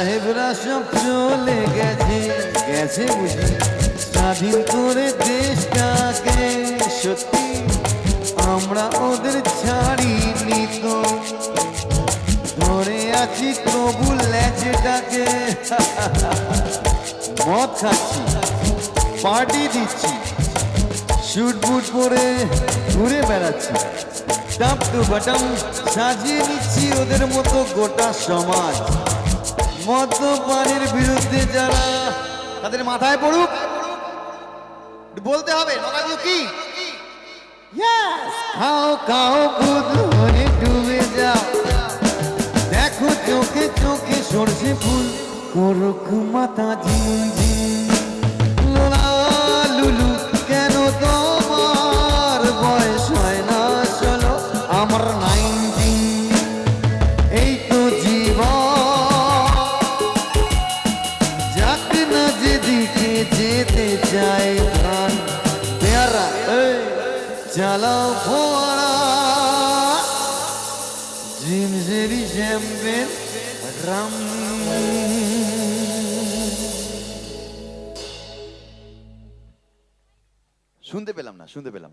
সাহেবরা সব চলে গেছে গেছে বুঝি? স্বাধীন করে দেশটাকে সত্যি আমরা ওদের ছাড়িনি তো। ধরে আছি তবু ল্যাচেটাকে মদ খাচ্ছি, পার্টি দিচ্ছি, শুট বুট পরে ঘুরে বেড়াচ্ছি। টাপ টু বাটাম সাজিয়ে নিচ্ছি ওদের মতো গোটা সমাজ। মদ্যপানের বিরুদ্ধে যারা তাদের মাথায় পড়ুক। বলতে হবে কি! খাও খাও ডুবে যাও দেখো চোখে চোখে সরষে ফুল। করুক মাতা ঝিমঝিম চালাও ফোয়ারা। Gin sherry champagne rum. শুনতে পেলাম না শুনতে পেলাম